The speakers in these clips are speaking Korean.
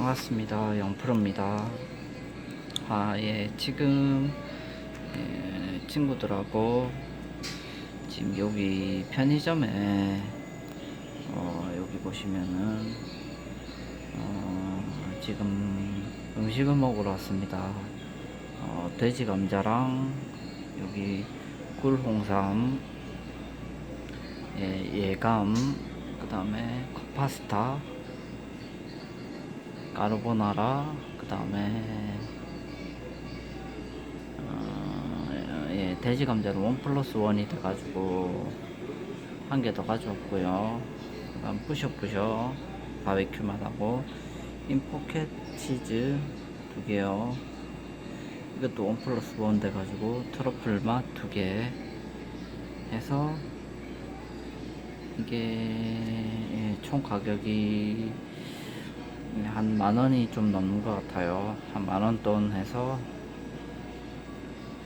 반갑습니다. 영프로입니다. 아, 예, 지금, 예, 친구들하고 지금 여기 편의점에, 어, 여기 보시면은, 어, 지금 음식을 먹으러 왔습니다. 어, 돼지 감자랑 여기 꿀 홍삼, 예, 예감, 그 다음에 파스타, 까르보나라 그 다음에 어, 예, 돼지 감자는 원 플러스 원이 돼가지고 한 개 더 가져왔고요. 그다음 뿌셔뿌셔 바베큐 맛하고 인포켓 치즈 두 개요. 이것도 원 플러스 원 돼가지고 트러플 맛 두 개 해서 이게 예, 총 가격이 한 만 원이 좀 넘는 것 같아요. 한 만원 돈 해서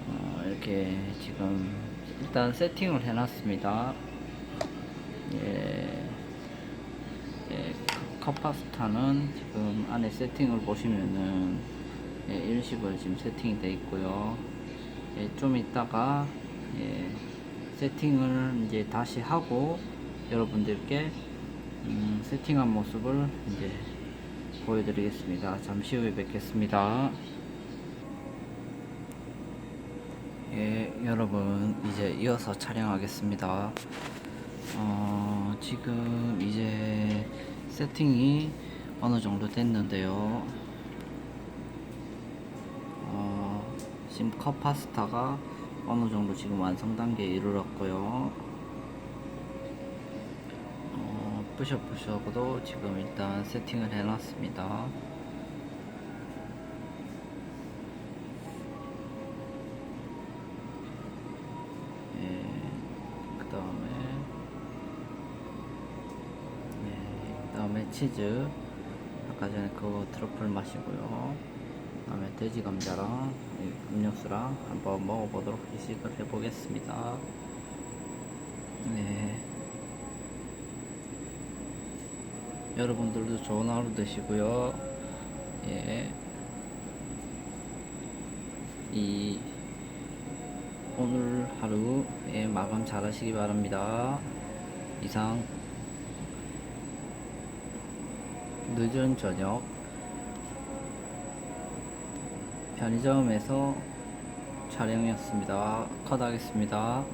어, 이렇게 지금 일단 세팅을 해놨습니다. 예, 예, 컵파스타는 지금 안에 세팅을 보시면은 예, 식으로 지금 세팅이 되어 있고요. 예, 좀 이따가 예, 세팅을 이제 다시 하고 여러분들께 음, 세팅한 모습을 이제 보여드리겠습니다. 잠시 후에 뵙겠습니다. 예, 여러분 이제 이어서 촬영하겠습니다. 어, 지금 이제 세팅이 어느 정도 됐는데요. 어, 지금 컵 파스타가 어느 정도 지금 완성 단계에 이르렀고요. 어, 뿌셔뿌셔도 지금 일단 세팅을 해놨습니다. 예, 그 다음에, 예, 그 다음에 치즈. 아까 전에 그거 트러플 맛이고요. 그 다음에 돼지 감자랑 이 음료수랑 한번 먹어보도록 이식을 해보겠습니다. 네. 여러분들도 좋은 하루 되시고요. 예. 이 오늘 하루 예, 마감 잘 하시기 바랍니다. 이상 늦은 저녁 편의점에서 촬영이었습니다. 컷하겠습니다.